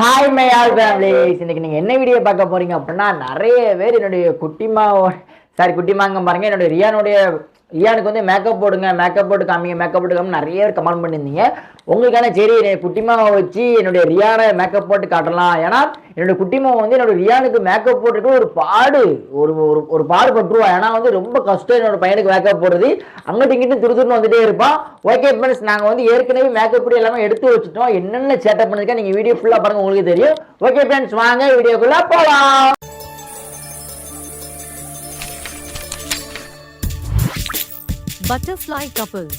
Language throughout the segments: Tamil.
ஹாய் மை ஆல் ஃபேமிலிஸ் இன்னைக்கு நீங்க என்ன வீடியோ பார்க்க போறீங்க அப்படின்னா நிறைய பேர் என்னுடைய குட்டிமா சாரி குட்டிமாங்க பாருங்க என்னுடைய ரியானுடைய ரியானுக்கு வந்து மேக்கப் போடுங்க மேக்கப் போட்டு காமிங்க மேக்கப் போட்டு காமி நிறைய பேர் கமெண்ட் பண்ணியிருந்தீங்க. உங்களுக்கான சரி குட்டிமாவை வச்சு என்னுடைய ரியானை மேக்கப் போட்டு காட்டலாம். ஏன்னா என்னுடைய குட்டிமாவை வந்து என்னோட ரியானுக்கு மேக்கப் போட்டுட்டு ஒரு பாடு ஒரு ஒரு ஒரு பாடு பட்டுருவா. ஏன்னா வந்து ரொம்ப கஷ்டம் என்னோட பையனுக்கு மேக்கப் போடுறது. அங்கிட்ட இங்கிட்டு திரு துருன்னு வந்துட்டே இருப்பான். ஓகே ஃப்ரெண்ட்ஸ் நாங்கள் வந்து ஏற்கனவே மேக்கப் போட்டு எல்லாமே எடுத்து வச்சுட்டோம். என்னென்ன சேட்டப் பண்ணிருக்கேன் நீங்கள் வீடியோ ஃபுல்லாக பாருங்க உங்களுக்கு தெரியும். ஓகே ஃப்ரெண்ட்ஸ் வாங்க வீடியோக்குள்ளே போகலாம் Butterfly couples.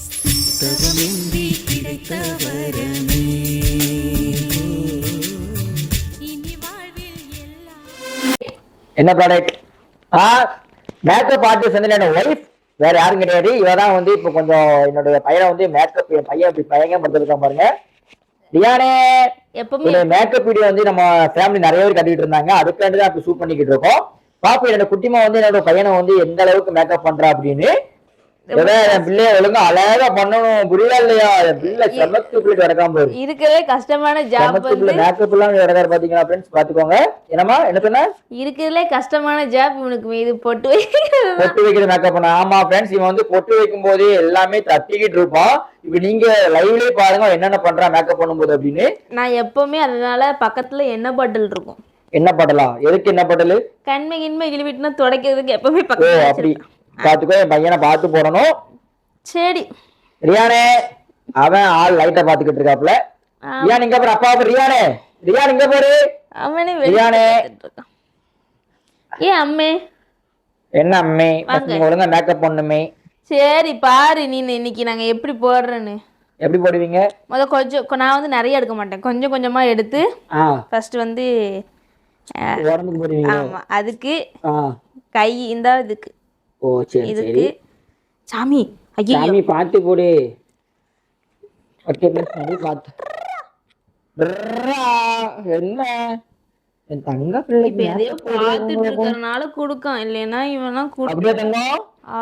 என்ன ப்ராடக்ட் ஆ மேக்கப் ஆர்டிஸ்ட் வந்து என்னோட ஒய்ஃப் வேற யாரும் கிடையாது. இவ தான் வந்து இப்போ கொஞ்சம் என்னுடைய பையனை வந்து மேக்கப் என் பையன் இப்படி பையன் படுத்திருக்கான் பாருங்க. ரியானே எப்பவுமே மேக்கப் வீடியோ வந்து நம்ம ஃபேமிலி நிறைய பேர் கட்டிட்டு இருந்தாங்க. அதுக்காண்டி தான் இப்போ ஷூட் பண்ணிக்கிட்டு இருக்கோம். பாப்பா என்னோட குட்டிமா வந்து என்னோட பையனை வந்து எந்த அளவுக்கு மேக்கப் பண்றா அப்படின்னு. இருக்கிறதே கஷ்டமான ஜாப் பாத்துக்கோங்க. என்னம்மா? என்ன சொன்ன? இருக்கிறதுலே கஷ்டமான ஜாப் இவனுக்கு இது பொட்டு பொட்டு வைக்கிற மேக்கப் பண்ண. ஆமா ஃப்ரெண்ட்ஸ் இவன் வந்து பொட்டு வைக்கும் போதே எல்லாமே தட்டிக்கிட்டு இருப்பான். இப்ப நீங்க லைவ்லயே பாருங்க என்னென்ன பண்றான் மேக்கப் பண்ணும்போது அப்படின்னு. நான் எப்பவுமே அதனால பக்கத்துல எண்ணெய் பாட்டில் இருக்கும். என்ன படலாம் எதுக்கு என்ன படலு கண்மை கிண்மை கிழிவிட்டுனா துடைக்கிறதுக்கு எப்பவுமே பக்கத்துல அப்படி. பாத்துக்கோ என் பையனை பார்த்து போடணும். சரி. ரியானே அவன் ஆள் லைட்டா பாத்துக்கிட்டு இருக்காப்ல ரியான் இங்க பாரு அப்பா பாரு ரியானே. ரியான் இங்க பாரு. அவனே ரியானே. ஏ அம்மே. என்ன அம்மே. நீங்க ஒழுங்கா மேக்கப் பண்ணுமே. சரி பாரு நீ இன்னைக்கு நாங்க எப்படி போடுறேன்னு. எப்படி போடுவீங்க? முத கொஞ்சம் நான் வந்து நிறைய எடுக்க மாட்டேன். கொஞ்சம் கொஞ்சமா எடுத்து ஃபர்ஸ்ட் வந்து உடம்புக்கு போடுவீங்க ஆமா அதுக்கு கை இந்த இதுக்கு. ஓ சரி சரி. சாமி ஐயோ சாமி பார்த்து போடு ஓகே பார்த்து. ப்ரா, என்ன? என் தங்க இப்ப பிள்ளைக்கு எதையோ பார்த்துட்டு இருக்கறனால குடுக்கான். இவனா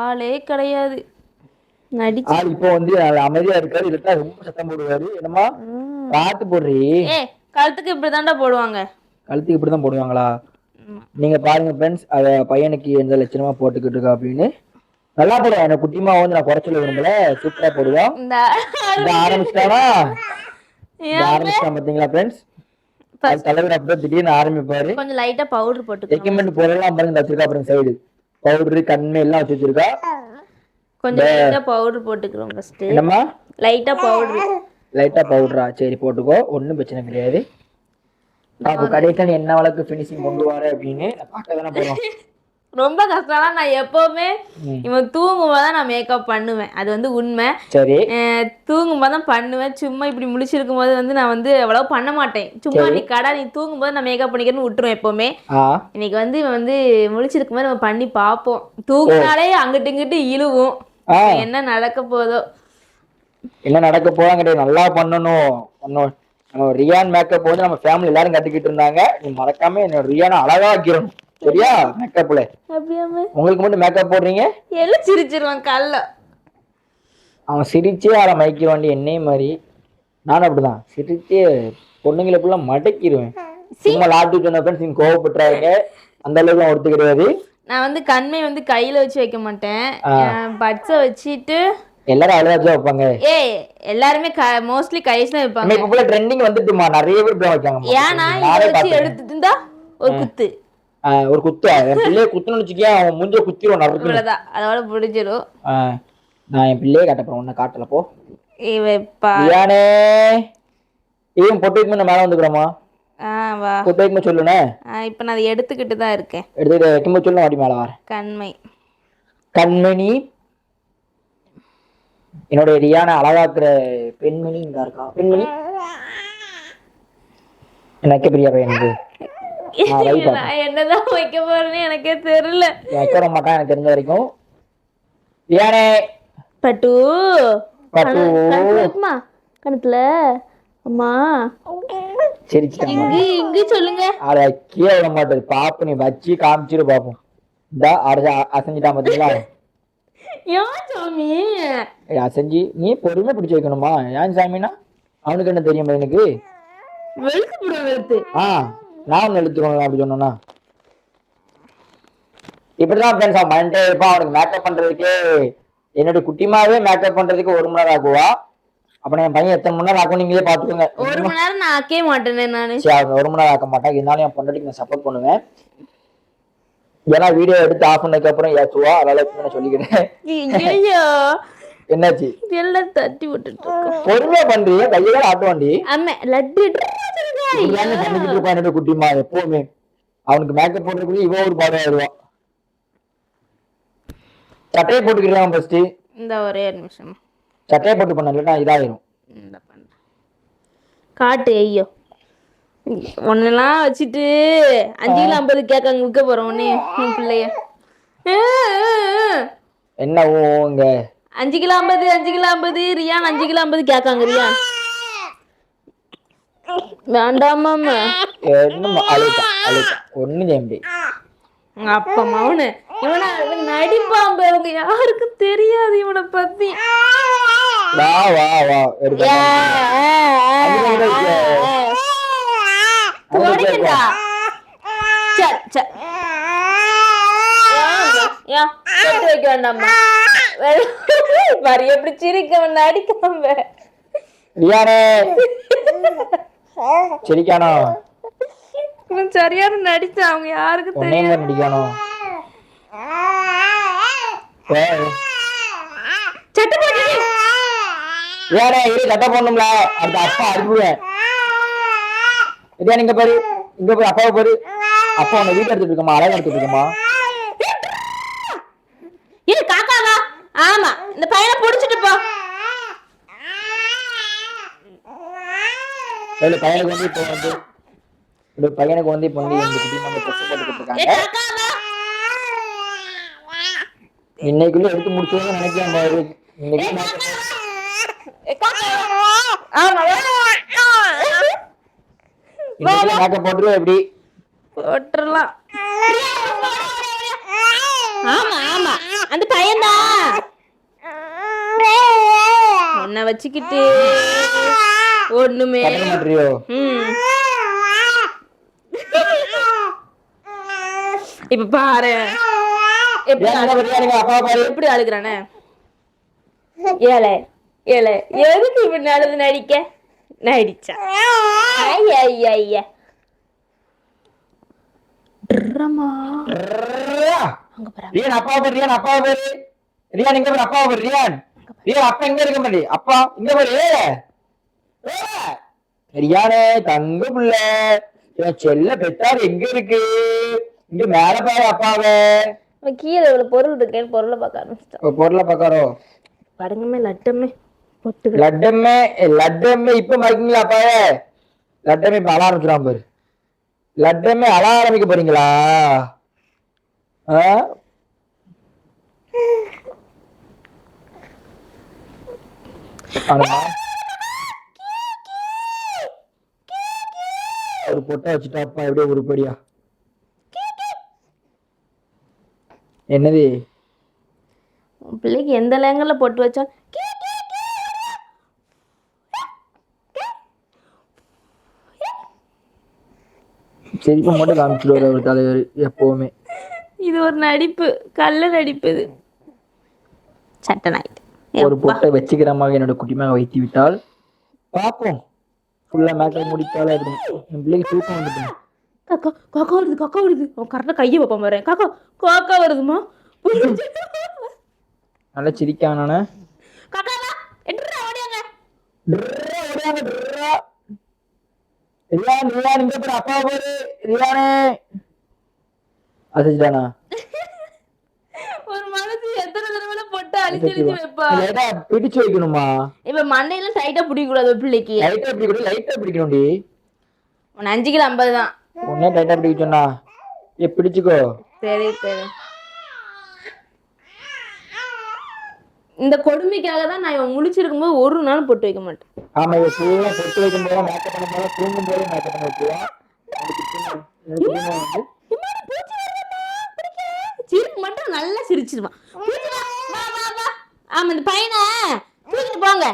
ஆளே கிடையாது. நடிச்சு ஆள் இப்போ வந்து அமைதியா இருக்காரு இல்லட்டா ரொம்ப சத்தம் போடுவாரு. என்னமா பார்த்து போடுறீ. ஏ கழுத்துக்கு இப்படிதான்டா போடுவாங்க. கழுத்துக்கு இப்படிதான் போடுவாங்களா? நீங்க பாருங்க ஃப்ரெண்ட்ஸ் அத பையனுக்கு எந்த லட்சணமா போட்டுக்கிட்டு இருக்கா அப்படின்னு. நல்லா போடுவேன் எனக்கு குட்டிமா வந்து நான் குறைச்சல விரும்பல. சூப்பரா போடுவேன் இந்த இந்த ஆரம்பிச்சிட்டான் பாத்தீங்களா ஃப்ரெண்ட்ஸ் தலைவர் அப்படியே திடீர்னு ஆரம்பிப்பாரு. கொஞ்சம் லைட்டா பவுடர் போட்டுக்கணும் எக்யூப்மெண்ட் பொருள்லாம் பாருங்க வச்சிருக்கா அப்புறம் சைடு பவுடரு கண்ணு எல்லாம் வச்சு வச்சிருக்கா? கொஞ்சம் லைட்டா பவுடர் போட்டுக்கிறோம் ஃபர்ஸ்ட் என்னம்மா? லைட்டா பவுடர் லைட்டா பவுடரா சரி போட்டுக்கோ. ஒண்ணும் பிரச்சனை கிடையாது. அப்போ கடைசியில் என்ன வழக்கு ஃபினிஷிங் கொண்டு வர அப்படின்னு பார்க்க தானே ரொம்ப கஷ்டம்னா நான் எப்பவுமே. இவன் தூங்கும்போது தான் நான் மேக்கப் பண்ணுவேன். அது வந்து உண்மை. சரி. தூங்கும்போது தான் பண்ணுவேன். சும்மா இப்படி முழிச்சிருக்கும் போது வந்து நான் வந்து அவ்வளோ பண்ண மாட்டேன். சும்மா நீ கடை நீ தூங்கும்போது நான் மேக்கப் பண்ணிக்கிறேன்னு விட்டுருவேன் எப்பவுமே. இன்னைக்கு வந்து இவன் வந்து முழிச்சிருக்கும் போது நம்ம பண்ணி பார்ப்போம். தூங்கினாலே அங்கிட்டு இங்கிட்டு இழுவும். என்ன நடக்க போதோ. என்ன நடக்க போறாங்க நல்லா பண்ணணும். பண்ணணும் நம்ம ரியான் மேக்கப் வந்து நம்ம ஃபேமிலி எல்லாரும் கத்துக்கிட்டு இருந்தாங்க. நீ மறக்காம என்னோட ரியானை அழகா ஆக்கிடணும் சரியா மேக்கப்ல உங்களுக்கு மட்டும் மேக்கப் போடுறீங்க? எல்லாம் சிரிச்சிருவான் கல்ல. அவன் சிரிச்சே அவளை மயக்கிடுவாண்டி என்னையும் மாதிரி. நானும் அப்படிதான். சிரிச்சே பொண்ணுங்களை ஃபுல்லாக மடக்கிடுவேன் சும்மா லாட்டு சொன்ன ஃப்ரெண்ட்ஸ் நீங்க கோவப்பட்டுறாங்க அந்த அளவுக்கு ஒருத்து கிடையாது. நான் வந்து கண்மை வந்து கையில வச்சு வைக்க மாட்டேன். பட்ஸை வச்சுட்டு எல்லாரும் அழகாச்சும் வைப்பாங்க. ஏய் எல்லாருமே மோஸ்ட்லி கைஸ் தான் வைப்பாங்க. இப்ப ட்ரெண்டிங் வந்துட்டுமா? நிறைய பேர் இப்படி இதை நானே வச்சு. எடுத்துட்டு ஒரு குத்து. ஒரு குத்து? என் பிள்ளைய குத்துன்னு வச்சுக்கேன் அவன் மூஞ்ச நறுக்குன்னு இவ்வளவுதான் அதோட பிடிச்சிரும் ஆஹ் நான் என் பிள்ளையே காட்டப்போறேன் உன்னை காட்டல போ. இவப்பா யானே இவன் பொட்டு வைக்கும்போது மேலே வந்துக்கிறோமா பொட்டு வைக்கும்போது சொல்லுனே. இப்ப நான் அதை எடுத்துக்கிட்டு தான் இருக்கேன். எடுத்துக்கிட்டு வைக்கும்போது சொல்லணும் வாடி மேலே வர கண்மை. கண்மணி என்னுடைய ரியான அழகாக்குற பெண்மணி இங்க இருக்கா? பெண்மணி? எனக்கு பிரியா பையனுக்கு என்னதான் வைக்க போறேன்னு எனக்கே தெரியல. வைக்க மாட்டான் எனக்கு தெரிஞ்ச வரைக்கும். ரியானே! பட்டு. பட்டு. அம்மா கணத்துல அம்மா. சிரிச்சிட்டான். இங்க இங்க சொல்லுங்க. அதை கீழே விட மாட்டேது. பாப்பு நீ வச்சு காமிச்சிரு பாப்போம். இந்த அரைஞ்சு அசைஞ்சிட்டான் பாத்தீங்களா? ஏன் சாமி? ஏய், அசைஞ்சு நீ பொறுமை பிடிச்சி வைக்கணுமா? ஏன் சாமினா? அவனுக்கு என்ன தெரியும் எனக்கு? வெளுத்து போடுவேன் வெளுத்து. ஆ நான் ஒன்று எழுத்துக்கணும் அப்படி சொன்னேன்னா இப்படிதான் ஃப்ரெண்ட்ஸ் அவன் பண்ணிட்டே இருப்பான். அவனுக்கு மேக்கப் பண்றதுக்கு என்னோட குட்டிமாவே மேக்கப் பண்றதுக்கு ஒரு மணி நேரம் ஆகுவா அப்ப என் பையன் எத்தனை மணி நேரம் ஆகும் நீங்களே பாத்துக்கோங்க ஒரு மணி நேரம் நான் ஆக்கவே மாட்டேனே நானு. சரி அவன் ஒரு மணி நேரம் ஆக்க மாட்டான். இருந்தாலும் என் பொண்டாட்டிக்கு நான் சப்போர்ட் பண்ணுவேன். ஏன்னா வீடியோ எடுத்து ஆஃப் பண்ணதுக்கு அப்புறம் ஏற்றுவா அதனால நான் சொல்லிக்கிறேன் ஐயோ என்னாச்சு? எல்லாம் தட்டி விட்டுட்டு பொறுமையா பண்றீங்க கையை ஆட்டுவாண்டி லட்டு பண்ணிக்கிட்டு இருப்பான் என்னோட குட்டிமா எப்பவுமே. அவனுக்கு மேக்கப் போடுறதுக்குள்ள இவன் ஒரு பாடம் ஆயிடுவான் சட்டையை போட்டுக்கிறான் ஃபர்ஸ்ட் இந்த ஒரே நிமிஷம். சட்டையை போட்டு பண்ண இல்லைன்னா இதாயிரும். காட்டு ஐயோ. ஒன்னெல்லாம் வச்சுட்டு அஞ்சு கிலோ ஐம்பது கேட்காங்க விற்க போறோம் உடனே உன் பிள்ளைய. என்ன உங்க அஞ்சு கிலோ ஐம்பது அஞ்சு கிலோ ஐம்பது ரியான் அஞ்சு கிலோ ஐம்பது கேட்காங்க ரியான். அழுத்தான் ஒண்ணு தேம்பி உங்க அப்பா மவனு. இவனை நடிப்பான் பாருங்க யாருக்கும் தெரியாது இவனை பத்தி. வா வா வா. துடைக்கட்டா சரி சரி கட்டு வைக்க எப்படி சிரிக்க நடிக்காம ரியானே சிரிக்கானோ இவன் சரியான நடிச்சான் அவங்க தான் நடிக்கானோ ஏய், சட்டை போட்டு ரியானே இரு சட்டை போடணும்ல அடுத்த அப்பா அனுப்புவேன் ரியான் இங்க பாரு. இங்க போய் அப்பாவை பாரு. அப்பா உன்னை வீட்டு எடுத்துட்டு இருக்கமா? அழகு எடுத்துட்டு இருக்கமா? இது காக்காவா ஆமா இந்த பையனை புடிச்சிட்டு போ. இல்ல பையனுக்கு வந்து இப்போ வந்து இந்த பையனுக்கு வந்து இப்போ வந்து இந்த குட்டி வந்து ட்ரெஸ் காக்காவா இன்னைக்குள்ள எடுத்து முடிச்சோன்னு நினைக்கிறேன் இன்னைக்கு ஆமா போட்டுருவோம் எப்படி? போட்டுறலாம் ஆமா ஆமா. அந்த பையன்தான். உன்னை வச்சுக்கிட்டு ஒண்ணுமே. இப்ப பாரு. எப்படி அழுகுறானே? ஏழை ஏழை. எதுக்கு இப்படி அழுது நடிக்க? நடிச்சா. ஐயா ஐயா ஐயா ட்ரமா அங்க பாரு ரியான் அப்பா பாரு ரியான் அப்பா பாரு. ரியான் இங்க பாரு அப்பா பாரு ரியான். ரியான் அப்பா இங்க இருக்க மாதிரி அப்பா இங்க பாரு. ரியானே தங்க புள்ள. என் செல்ல பெத்தார் எங்க இருக்கு? இங்க மேல பாரு அப்பாவே. கீழே இவ்வளவு பொருள் இருக்கேன்னு பொருளை பார்க்க ஆரம்பிச்சிட்டான். ஒரு பொருளை பாக்காரோ படங்கமே லட்டமே லட்டமே லட்டமே இப்ப மறக்கீங்களா அப்பாவே? லட்டமே இப்போ அழ ஆரம்பிச்சிடாம பாரு. லட்டமே அழ ஆரம்பிக்க போறீங்களா? ஒரு பொட்டை வச்சுட்டாப்பா எப்படியோ உருப்படியா என்னது? பிள்ளைக்கு எந்த லேங்கல்ல பொட்டு வச்சா சிரிப்பு மட்டும் காமிச்சிடுவார் அவர் தலைவர் எப்பவுமே. இது ஒரு நடிப்பு கள்ள நடிப்பு இது. சட்டை நாயிட்டு ஒரு பொட்டை வச்சுக்கிறமாக என்னோட குட்டிமாக வைத்து விட்டால்? பார்ப்போம் ஃபுல்லா மேக்கப் முடித்தாலே அப்படி என் பிள்ளைக்கு தூக்கம் வந்துட்டு காக்கா காக்கா வருது காக்கா வருது. அவன் கரெக்டாக கையை வைப்பான் பாரு. காக்கா காக்கா வருதுமா நல்லா சிரிக்கான் நானு. காக்கா அசைச்சிட்டானா ஒரு மனசு எத்தனை தடவை போட்டு அழிச்சு அழிச்சு வைப்பா லைட்டா பிடிச்சு வைக்கணுமா இப்ப மண்டையில டைட்டா பிடிக்க கூடாது பிள்ளைக்கு லைட்டா பிடிக்கணும் லைட்டா பிடிக்கணும்டி உன் அஞ்சு கிலோ ஐம்பது தான் உன்னே டைட்டா பிடிக்க சொன்னா ஏ பிடிச்சுக்கோ சரி சரி இந்த கொடுமைக்காக தான் நான் இவன் முழிச்சிருக்கும் போது ஒரு நாள் பொட்டு வைக்க மாட்டேன் ஆமா இவ ஃபுல்லா பொட்டு வைக்கும் போது மேக்கப் பண்ணும் போது தூங்கும் போது மேக்கப் பண்ண பிடிக்கல. சிரிப்பு மட்டும் நல்லா சிரிச்சிருவான் பூச்சி வா, வா, வா, வா. ஆமா இந்த பையனை தூக்கிட்டு போங்க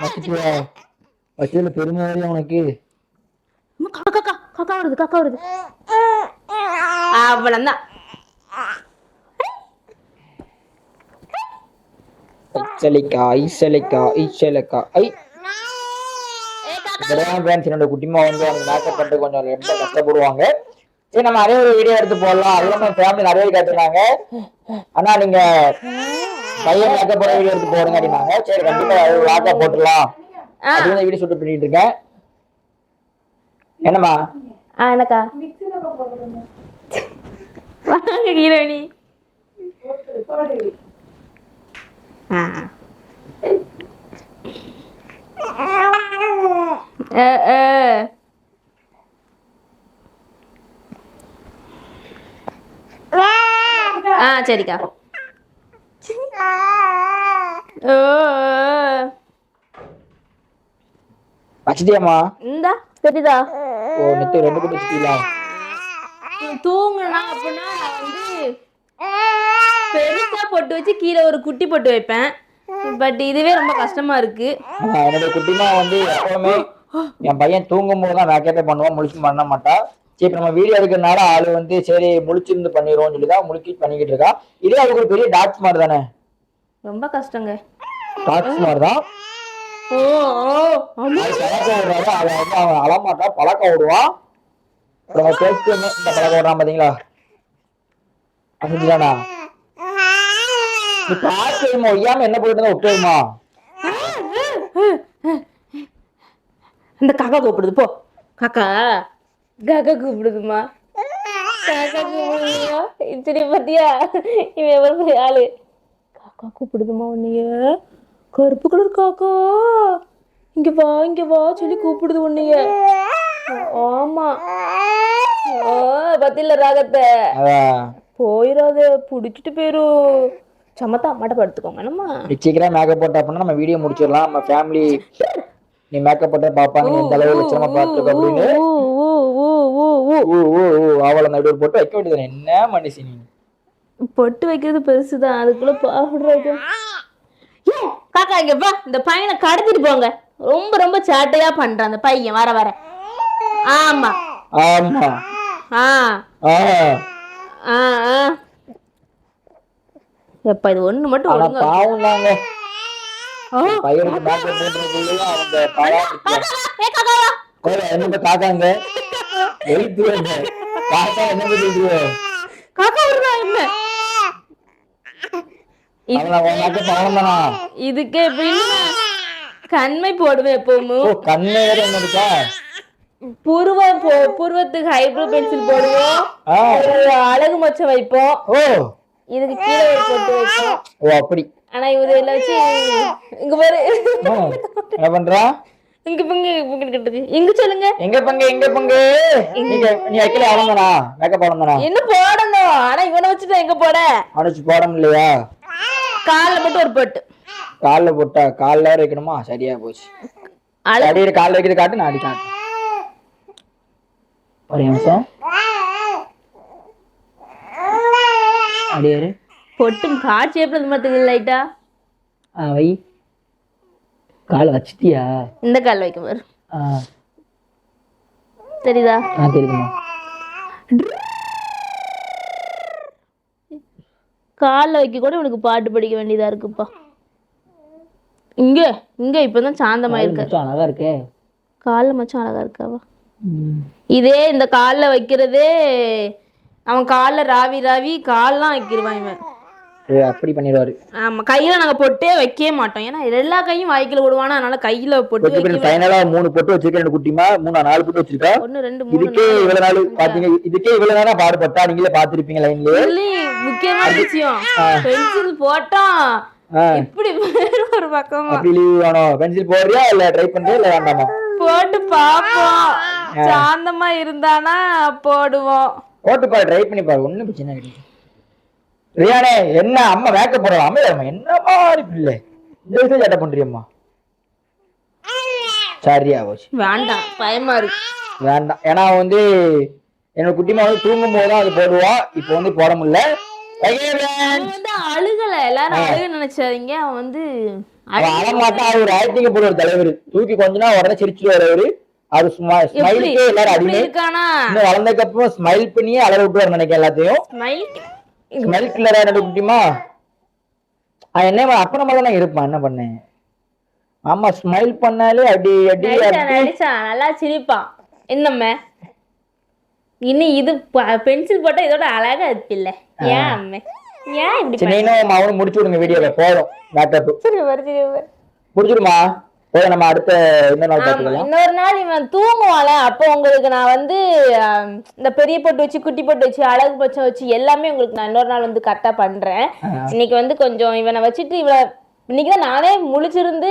வச்சதுல பெருமை வரையும் உனக்கு. காக்கா காக்கா வருது காக்கா வருது. அவ்வளவுதான். ஐச்சலிக்கா ஐசலிக்கா ஐச்சலிக்கா ஐ. இப்பதான் ஃப்ரெண்ட்ஸ் என்னோட குட்டிமா வந்து அவங்க மேக்கப் பண்ணிட்டு கொஞ்சம் ரொம்ப கஷ்டப்படுவாங்க. சரி நம்ம அதே ஒரு வீடியோ எடுத்து போடலாம். அது நம்ம ஃபேமிலி நிறைய பேர் கேட்டிருந்தாங்க அண்ணா நீங்க பையன் மேக்கப் போட வீடியோ எடுத்து போடுங்க அப்படின்னாங்க. சரி கண்டிப்பா அது லாக்கா போட்டுடலாம். அப்படின்னு வீடியோ ஷூட் பண்ணிட்டு இருக்கேன். என்னம்மா? ஆ எனக்கா வாங்க அ. ஆ சரிக்கா. ஓ. வச்சுட்டியாம்மா? இந்தா தெரியுதா? ஓ நெத்து ரெண்டு குட்டி வச்சுட்டீங்களா தூங்குனா அப்படின்னா நான் வந்து பெருசா பொட்டு வச்சு கீழே ஒரு குட்டி பொட்டு வைப்பேன். பட் இதுவே ரொம்ப கஷ்டமா இருக்கு. என்னோட குட்டிமா வந்து எப்பவுமே என் பையன் தூங்கும் போது தான் மேக்கப்பே பண்ணுவான் முழிச்சு பண்ண மாட்டா சரி இப்ப நம்ம வீடியோ எடுக்கிறதுனால ஆளு வந்து சரி முழிச்சிருந்து பண்ணிடுவோம்னு சொல்லி தான் முழுக்கி பண்ணிக்கிட்டு இருக்கா இதே அதுக்கு ஒரு பெரிய டாட்ஸ் மாதிரி தானே? ரொம்ப கஷ்டங்க. டாட்ஸ் மாதிரி தான் அவன் அழமாட்டான் பழக்கம் விடுவான். அவன் பேசிட்டு இந்த பழக்கம் விடுறான் பாத்தீங்களா? நீ பார்த்து வைமா ஒய்யாம என்ன போயிட்டு வைமா. இந்த காக்கா கூப்பிடுது போ. காக்கா காக்கா கூப்பிடுதுமா காக்கா கூப்பிடுதுமா சரி பாத்தியா? இவன் எவ்வளவு பெரிய ஆளு? காக்கா கூப்பிடுதுமா உன்னைய. கருப்பு கலர் காக்கா. இங்க வா இங்க வா சொல்லி கூப்பிடுது உன்னைய. ஆமா. ஓ பத்தில ராகத்தை. போயிடாத புடிச்சிட்டு போயிரும் சமத்தா அம்மாட்ட படுத்துக்கோங்க என்னம்மா? சீக்கிரம் மேக்கப் போட்ட அப்படின்னா நம்ம வீடியோ முடிச்சிடலாம். நம்ம ஃபேமிலி நீ மேக்கப் போட்ட பாப்பாங்க இந்த அளவு லட்சணமா பார்த்துருக்க அப்படின்னு. ஊ, ஊ, ஊ, ஊ, அவளை நடுவில் போட்டு வைக்க வேண்டியது என்ன மனுஷி நீ? பொட்டு வைக்கிறது பெருசுதான். அதுக்குள்ள பாவுடர் ஏன், காக்கா இங்க வா. இந்த பையனை கடத்திட்டு போங்க. ரொம்ப ரொம்ப சேட்டையா பண்றான் அந்த பையன். வர வர. ஆமா. ஆமா. ஆ. ஆ. ஆ ஆ. எப்ப இது ஒண்ணு மட்டும் ஒழுங்கா பாவம் தாங்க. பையனுக்கு மேக்கப் போட்டுறதுக்குள்ளேயும் அவங்க பாவம் காக்காங்க? காக்கா என்ன? வருதா என்ன இதுக்கு எப்படின்னா கண்மை போடுவேன் எப்பவுமே. ஓ கண்ணு வேற என்ன இருக்கா? புருவ போ- புருவத்துக்கு ஹைப்ரோ பென்சில் போடுவோம். அழகு மச்சம் வைப்போம். ஓ. இதுக்கு கீழே ஒரு பொட்டு வைப்போம். ஓ அப்படி. ஆனா இவரு எல்லாம் வச்சு இங்க பாரு. என்ன பண்றா? இங்க பங்கு பங்கு கட்டுது இங்க சொல்லுங்க. எங்க பங்கு எங்க பங்கு? நீங்க நீ வைக்கல தானா மேக்கப் தானா. என்ன போடணும்? ஆனா இவனை வச்சுட்டு எங்க போட? அனுச்சு போட முடியலையா கால்ல மட்டும் ஒரு பொட்டு. கால்ல போட்டா கால்ல வைக்கணுமா? சரியா போச்சு. அடியில கால்ல வைக்கிறது காட்டு நான் அடி காட்டு. ஒரு நிமிஷம். அடியாரு பொட்டும் காட்சி எப்படி மாத்துங்க லைட்டா ஆ வை. கால் வச்சிட்டியா? இந்த கால் வைக்க பாரு. தெரியுதா? ஆ தெரியுதுமா கால்ல வைக்க கூட இவனுக்கு பாட்டு படிக்க வேண்டியதா இருக்குப்பா. இங்க இங்க இப்பதான் சாந்தமா இருக்க. மச்சான் அழகா இருக்கே. கால்ல மச்சான் அழகா இருக்காவா. இதே இந்த கால்ல வைக்கிறதே அவன் கால்ல ராவி ராவி கால்லாம் வைக்கிருவான் இவன். அப்படி பண்ணிடுவாரு. ஆமா கையில நாங்க பொட்டே வைக்கவே மாட்டோம். ஏன்னா எல்லா கையும் வாய்க்குல விடுவானா அதனால கையில பொட்டு ஃபைனலா மூணு பொட்டு வச்சிருக்கேன் ரெண்டு குட்டிமா மூணு நாலு பொட்டு வச்சிருக்கா? ஒண்ணு ரெண்டு மூணு இதுக்கே இவ்வளவு நாள் பாத்தீங்க இதுக்கே இவ்வளவு நாளா பாடுபட்டா நீங்களே பாத்திருப்பீங்க இதுலயே முக்கியமான விஷயம். பென்சில் போட்டோம். இப்படி ஒரு பக்கமா. அப்படி லீவ் வேணும். பென்சில் போடுறியா இல்ல ட்ரை பண்றியா இல்ல வேண்டாமா? போட்டு பாப்போம். சாந்தமா இருந்தானா போடுவோம். போட்டு பாரு ட்ரை பண்ணி பாரு. ஒண்ணும் பிரச்சனை கிடையாது ரியானே என்ன அம்மா மேக்கப் போடுறோம் அம்மா என்ன மாதிரி பிள்ளை? இந்த விஷயம் சேட்டை பண்றியம்மா சரியா போச்சு. வேண்டாம் பயமா இருக்கு. வேண்டாம் ஏன்னா வந்து என்னோட குட்டிமா வந்து தூங்கும் போது அது போடுவா. இப்போ வந்து போட முடியல. அழுகல. எல்லாரும் அழுக நினைச்சாதீங்க. அவன் வந்து அழமாட்டா அவர் ஒரு தலைவர். தூக்கி கொஞ்ச நாள் உடனே சிரிச்சுட்டு அவரு. அது எப்படி? ஸ்மைலுக்கே எல்லாரும் அடிமை. வளர்ந்ததுக்கு அப்புறம் ஸ்மைல் பண்ணியே அழகு விட்டுவார் நினைக்கிறேன் எல்லாத்தையும். ஸ்மைல் கில்லரா குட்டிமா அவன் என்ன பண்ண- அப்ப நம்ம தானே இருப்பான். என்ன பண்ணேன் ஆமா ஸ்மைல் பண்ணாலே அடி அடி நடிச்சான் நல்லா சிரிப்பான். என்னம்மே? இனி இது பென்சில் போட்டா இதோட அழகா இருப்பில்ல ஏன் அம்மே? ஏன் இப்படி சரி நீனும் அவனும் முடிச்சு விடுங்க வீடியோல போதும். மேக்கப் சரி வரு முடிச்சிடுமா நம்ம அடுத்த இன்னொரு நாள் இவன் தூங்குவான்ல அப்போ உங்களுக்கு நான் வந்து இந்த பெரிய பொட்டு வச்சு குட்டி பொட்டு வச்சு அழகு பச்சம் வச்சு எல்லாமே உங்களுக்கு நான் இன்னொரு நாள் வந்து கரெக்டா பண்றேன். இன்னைக்கு வந்து கொஞ்சம் இவனை வச்சுட்டு இவனை இன்னைக்கு தான் நானே முழிச்சிருந்து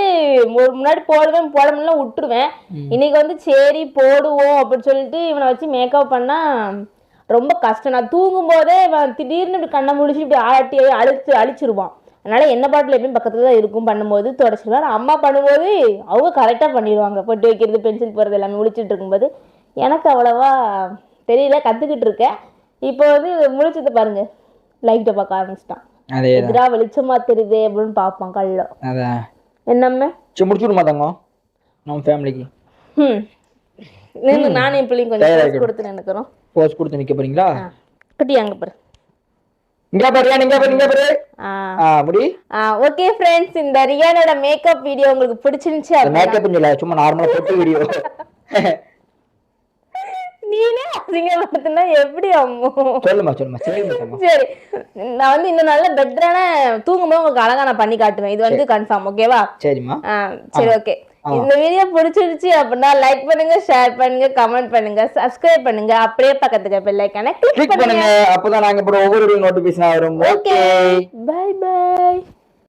முன்னாடி போடுவேன் போட முடியல விட்டுருவேன் இன்னைக்கு வந்து சரி போடுவோம் அப்படின்னு சொல்லிட்டு இவனை வச்சு மேக்கப் பண்ணா ரொம்ப கஷ்டம். நான் தூங்கும் போதே இவன் திடீர்னு இப்படி கண்ணை முழிச்சு இப்படி ஆட்டி அழிச்சு அழிச்சிருவான். அதனால என்ன பாட்டில் எப்பயும் பக்கத்துல தான் இருக்கும் பண்ணும்போது தொடச்சிருவேன் ஆனா அம்மா பண்ணும்போது அவங்க கரெக்டாக பண்ணிடுவாங்க பொட்டு வைக்கிறது பென்சில் போடுறது எல்லாமே முழிச்சிட்டு இருக்கும்போது. எனக்கு அவ்வளவா தெரியல கற்றுக்கிட்டு இருக்கேன். இப்போ வந்து முழிச்சது பாருங்க. லைட்டை பார்க்க ஆரம்பிச்சிட்டான். எதிரா வெளிச்சமா தெரியுதே அப்படின்னு பார்ப்பான் கல்ல. அதான். என்னம்மே? சரி முடிச்சுடுமா தங்கம்? நம்ம ஃபேமிலிக்கு ம் நானும் என் பிள்ளைங்க கொஞ்சம் pose கொடுத்து நினைக்கிறோம் போஸ்ட் கொடுத்து நிக்க போறீங்களா? குட்டி அங்கே பாரு இங்க பாரு பாரு முடி. ஓகே ஃப்ரெண்ட்ஸ் இந்த ரியானோட மேக்கப் வீடியோ உங்களுக்கு பிடிச்சிருந்துச்சு அப்படின்னா மேக்கப் இல்ல சும்மா நார்மலா போட்டு வீடியோ நீனே அசிங்கப்படுத்தினா எப்படி அம்மோ? சொல்லுமா சொல்லுமா சரி நான் வந்து இன்னும் நல்ல பெட்டரான தூங்கும்போது உங்களுக்கு அழகா நான் பண்ணி காட்டுவேன். இது வந்து கன்ஃபார்ம் ஓகேவா சரிம்மா. சரி ஓகே இந்த வீடியோ பிடிச்சிருச்சு அப்படின்னா லைக் பண்ணுங்க ஷேர் பண்ணுங்க கமெண்ட் பண்ணுங்க சப்ஸ்கிரைப் பண்ணுங்க. அப்படியே பக்கத்துக்கு பெல் ஐக்கான கிளிக் பண்ணுங்க. அப்பதான் நாங்க ஒவ்வொரு நோட்டிபிகேஷன் வரும். Okay bye by